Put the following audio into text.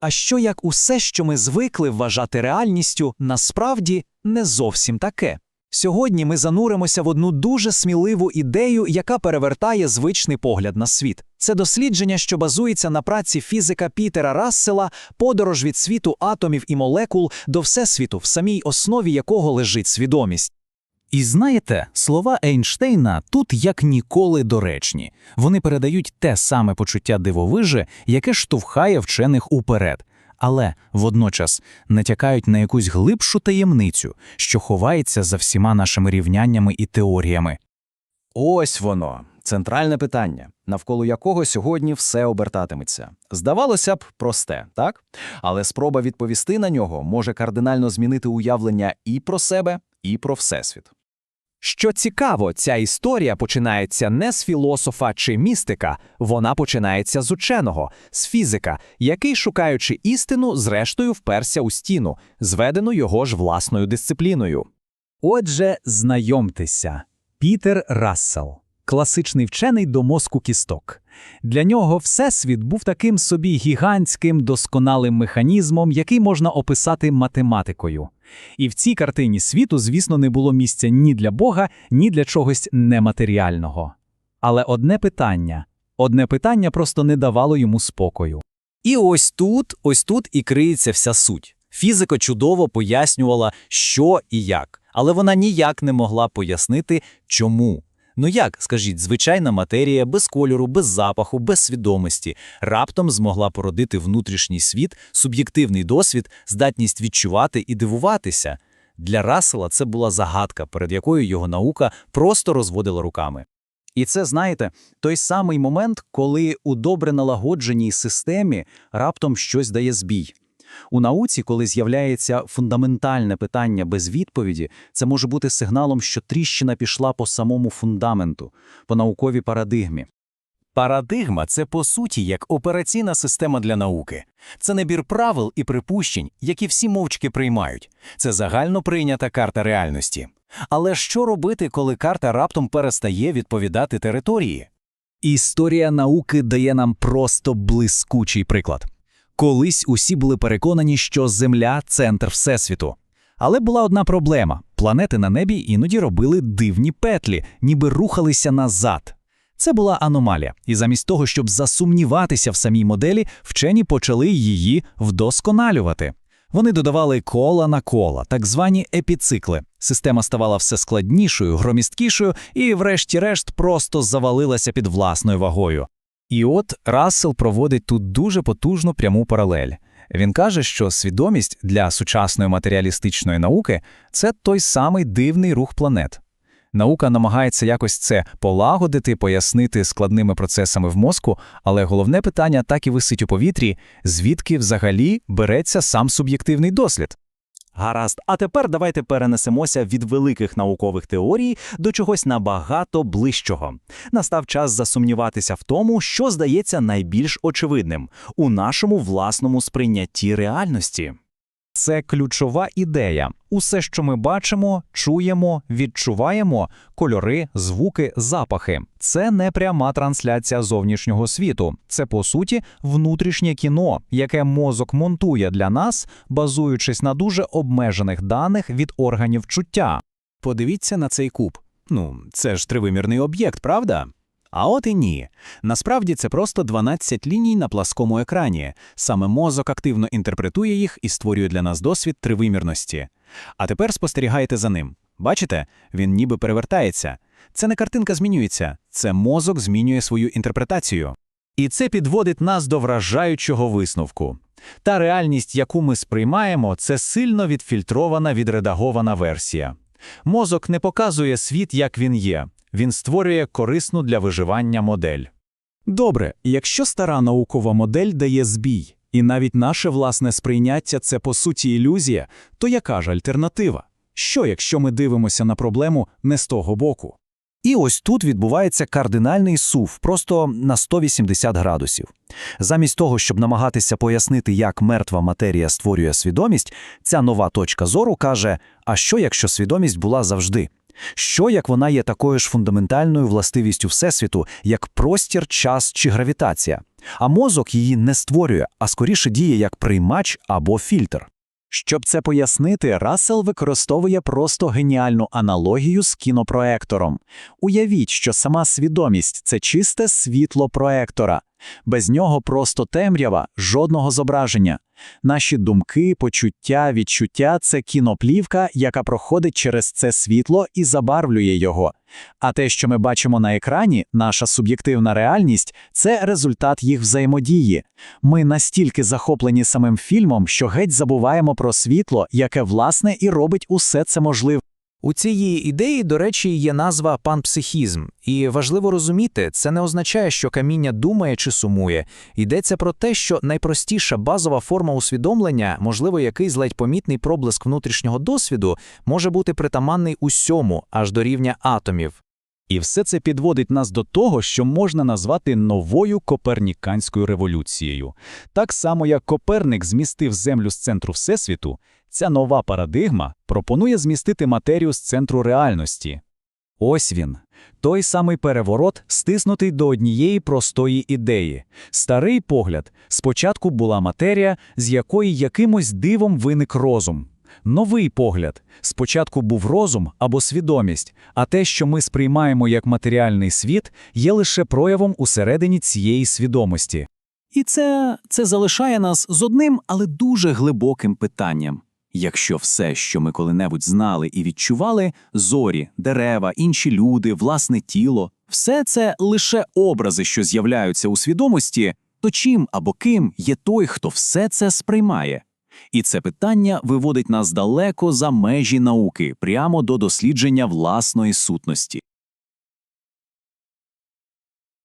А що як усе, що ми звикли вважати реальністю, насправді не зовсім таке? Сьогодні ми зануримося в одну дуже сміливу ідею, яка перевертає звичний погляд на світ. Це дослідження, що базується на праці фізика Пітера Рассела, подорож від світу атомів і молекул до всесвіту, в самій основі якого лежить свідомість. І знаєте, слова Ейнштейна тут як ніколи доречні. Вони передають те саме почуття дивовижи, яке штовхає вчених уперед, але водночас натякають на якусь глибшу таємницю, що ховається за всіма нашими рівняннями і теоріями. Ось воно, центральне питання, навколо якого сьогодні все обертатиметься. Здавалося б, просте, так? Але спроба відповісти на нього може кардинально змінити уявлення і про себе, і про всесвіт. Що цікаво, ця історія починається не з філософа чи містика, вона починається з ученого, з фізика, який, шукаючи істину, зрештою вперся у стіну, зведену його ж власною дисципліною. Отже, знайомтеся, Пітер Рассел, класичний вчений до мозку кісток. Для нього всесвіт був таким собі гігантським досконалим механізмом, який можна описати математикою. І в цій картині світу, звісно, не було місця ні для Бога, ні для чогось нематеріального. Але одне питання, одне питання просто не давало йому спокою. І ось тут, ось тут і криється вся суть. Фізика чудово пояснювала, що і як, але вона ніяк не могла пояснити, чому. Ну як, скажіть, звичайна матерія без кольору, без запаху, без свідомості раптом змогла породити внутрішній світ, суб'єктивний досвід, здатність відчувати і дивуватися. Для Рассела це була загадка, перед якою його наука просто розводила руками. І це, знаєте, той самий момент, коли у добре налагодженій системі раптом щось дає збій. У науці, коли з'являється фундаментальне питання без відповіді, це може бути сигналом, що тріщина пішла по самому фундаменту, по науковій парадигмі. Парадигма це по суті як операційна система для науки. Це набір правил і припущень, які всі мовчки приймають. Це загально прийнята карта реальності. Але що робити, коли карта раптом перестає відповідати території? Історія науки дає нам просто блискучий приклад. Колись усі були переконані, що Земля центр Всесвіту. Але була одна проблема: планети на небі іноді робили дивні петлі, ніби рухалися назад. Це була аномалія, і замість того, щоб засумніватися в самій моделі, вчені почали її вдосконалювати. Вони додавали кола на кола, так звані епіцикли. Система ставала все складнішою, громісткішою і, врешті-решт, просто завалилася під власною вагою. І от Рассел проводить тут дуже потужну пряму паралель. Він каже, що свідомість для сучасної матеріалістичної науки це той самий дивний рух планет. Наука намагається якось це полагодити, пояснити складними процесами в мозку, але головне питання так і висить у повітрі, звідки взагалі береться сам суб'єктивний дослід. Гаразд, а тепер давайте перенесемося від великих наукових теорій до чогось набагато ближчого. Настав час засумніватися в тому, що здається найбільш очевидним у нашому власному сприйнятті реальності. Це ключова ідея. Усе, що ми бачимо, чуємо, відчуваємо кольори, звуки, запахи. Це не пряма трансляція зовнішнього світу. Це по суті внутрішнє кіно, яке мозок монтує для нас, базуючись на дуже обмежених даних від органів чуття. Подивіться на цей куб. Ну, це ж тривимірний об'єкт, правда? А от і ні. Насправді це просто 12 ліній на пласкому екрані. Саме мозок активно інтерпретує їх і створює для нас досвід тривимірності. А тепер спостерігайте за ним. Бачите, він ніби перевертається. Це не картинка змінюється, це мозок змінює свою інтерпретацію. І це підводить нас до вражаючого висновку. Та реальність, яку ми сприймаємо, це сильно відфільтрована, відредагована версія. Мозок не показує світ, як він є. Він створює корисну для виживання модель. Добре, якщо стара наукова модель дає збій, і навіть наше власне сприйняття це по суті ілюзія, то яка ж альтернатива? Що, якщо ми дивимося на проблему не з того боку? І ось тут відбувається кардинальний сув, просто на 180 градусів. Замість того, щоб намагатися пояснити, як мертва матерія створює свідомість, ця нова точка зору каже: а що, якщо свідомість була завжди? Що, як вона є такою ж фундаментальною властивістю Всесвіту, як простір, час чи гравітація? а мозок її не створює, а скоріше діє як приймач або фільтр. Щоб це пояснити, Рассел використовує просто геніальну аналогію з кінопроектором. Уявіть, що сама свідомість це чисте світло проектора. Без нього просто темрява, жодного зображення. Наші думки, почуття, відчуття це кіноплівка, яка проходить через це світло і забарвлює його. А те, що ми бачимо на екрані, наша суб'єктивна реальність це результат їх взаємодії. Ми настільки захоплені самим фільмом, що геть забуваємо про світло, яке власне і робить усе це можливим. У цієї ідеї, до речі, є назва панпсихізм. І важливо розуміти, це не означає, що каміння думає чи сумує. Йдеться про те, що найпростіша базова форма усвідомлення, можливо, якийсь ледь помітний проблиск внутрішнього досвіду, може бути притаманний усьому, аж до рівня атомів. І все це підводить нас до того, що можна назвати новою коперніканською революцією. Так само, як Коперник змістив Землю з центру Всесвіту, ця нова парадигма пропонує змістити матерію з центру реальності. Ось він, той самий переворот, стиснутий до однієї простої ідеї. Старий погляд спочатку була матерія, з якої якимось дивом виник розум. Новий погляд спочатку був розум або свідомість, а те, що ми сприймаємо як матеріальний світ, є лише проявом усередині цієї свідомості. І це, це залишає нас з одним, але дуже глибоким питанням. Якщо все, що ми коли-небудь знали і відчували зорі, дерева, інші люди, власне тіло, все це лише образи, що з'являються у свідомості, то чим або ким є той, хто все це сприймає? І це питання виводить нас далеко за межі науки, прямо до дослідження власної сутності.